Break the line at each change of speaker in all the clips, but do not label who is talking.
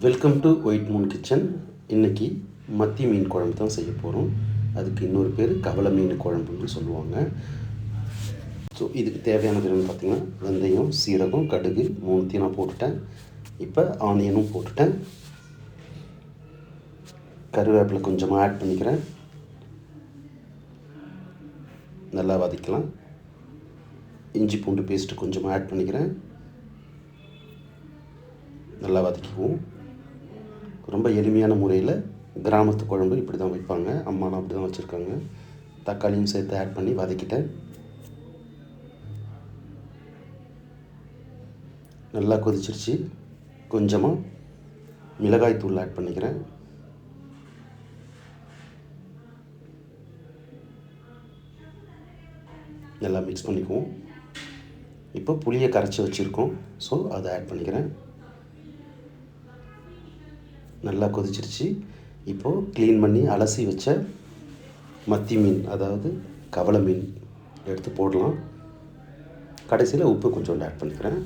Welcome to white moon kitchen இன்றைக்கி மத்தி மீன் குழம்பு தான் செய்ய போகிறோம் அதுக்கு இன்னொரு பேர் கவலை மீன் குழம்புன்னு சொல்லுவாங்க. ஸோ இதுக்கு தேவையானது என்னென்னு வெந்தயம் சீரகம் கடுகு மூணுத்தையும் நான் போட்டுட்டேன். இப்போ ஆனியனும் போட்டுட்டேன். கருவேப்பிலை கொஞ்சமாக ஆட் பண்ணிக்கிறேன். நல்லா வதக்கலாம். இஞ்சி பூண்டு பேஸ்ட்டு கொஞ்சமாக ஆட் பண்ணிக்கிறேன். நல்லா வதக்கிக்குவோம். ரொம்ப எளிமையான முறையில் கிராமத்து குழம்பு இப்படி தான் வைப்பாங்க. அம்மாலாம் அப்படி தான் வச்சுருக்காங்க. தக்காளியும் சேர்த்து ஆட் பண்ணி வதக்கிட்டேன். நல்லா கொதிச்சிருச்சு. கொஞ்சமாக மிளகாய் தூள் ஆட் பண்ணிக்கிறேன். நல்லா மிக்ஸ் பண்ணிக்குவோம். இப்போ புளியை கரைச்சி வச்சுருக்கோம். ஸோ அதை ஆட் பண்ணிக்கிறேன். நல்லா கொதிச்சிருச்சு. இப்போது க்ளீன் பண்ணி அலசி வச்ச மத்தி மீன் அதாவது கவலை மீன் எடுத்து போடலாம். கடைசியில் உப்பு கொஞ்சோண்டு ஆட் பண்ணிக்கிறேன்.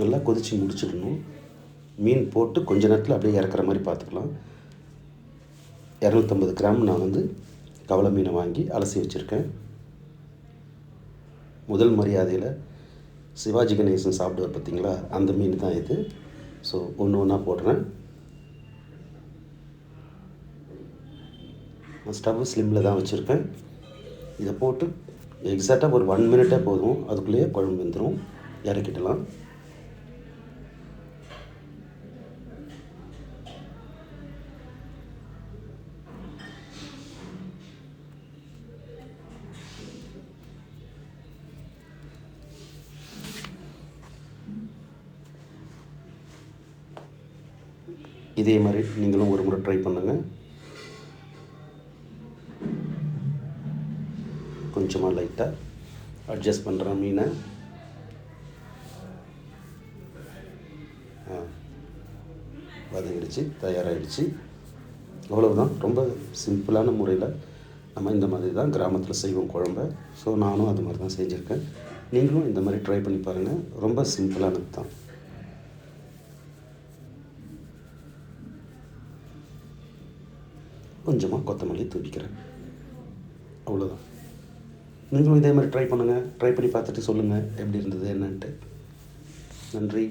நல்லா கொதித்து முடிச்சிடணும். மீன் போட்டு கொஞ்ச நேரத்தில் அப்படியே இறக்குற மாதிரி பார்த்துக்கலாம். இரநூத்தம்பது கிராம் நான் வந்து கவலை மீனை வாங்கி அலசி வச்சுருக்கேன். முதல் மரியாதையில் சிவாஜி கணேசன் சாப்பிடுவார் பார்த்தீங்களா? அந்த மீன் தான் இது. ஸோ ஒன்று ஒன்றா போடுறேன். ஸ்டவ் ஸ்லிம்மில் தான் வச்சுருக்கேன். இதை போட்டு எக்ஸாக்டாக ஒரு ஒன் மினிட்டே போதும். அதுக்குள்ளேயே குழம்பு வந்துடும் இறக்கிடலாம். இதே மாதிரி நீங்களும் ஒரு முறை ட்ரை பண்ணுங்கள் கொஞ்சமாக லைட்டாக அட்ஜஸ்ட் பண்ணுற மீனை. வதங்கிடுச்சு தயாராகிடுச்சு அவ்வளவுதான். ரொம்ப சிம்பிளான முறையில் நம்ம இந்த மாதிரி தான் கிராமத்தில் செய்வோம் குழம்ப. ஸோ நானும் அது மாதிரி தான் செஞ்சுருக்கேன். நீங்களும் இந்த மாதிரி ட்ரை பண்ணி பாருங்கள் ரொம்ப சிம்பிளானது தான் கொஞ்சமாக கொத்தமல்லி தூவிக்கிறேன். அவ்வளோதான் நீங்களும் இதே மாதிரி ட்ரை பண்ணுங்கள் ட்ரை பண்ணி பார்த்துட்டு சொல்லுங்கள் எப்படி இருந்தது என்னன்ட்டு. நன்றி.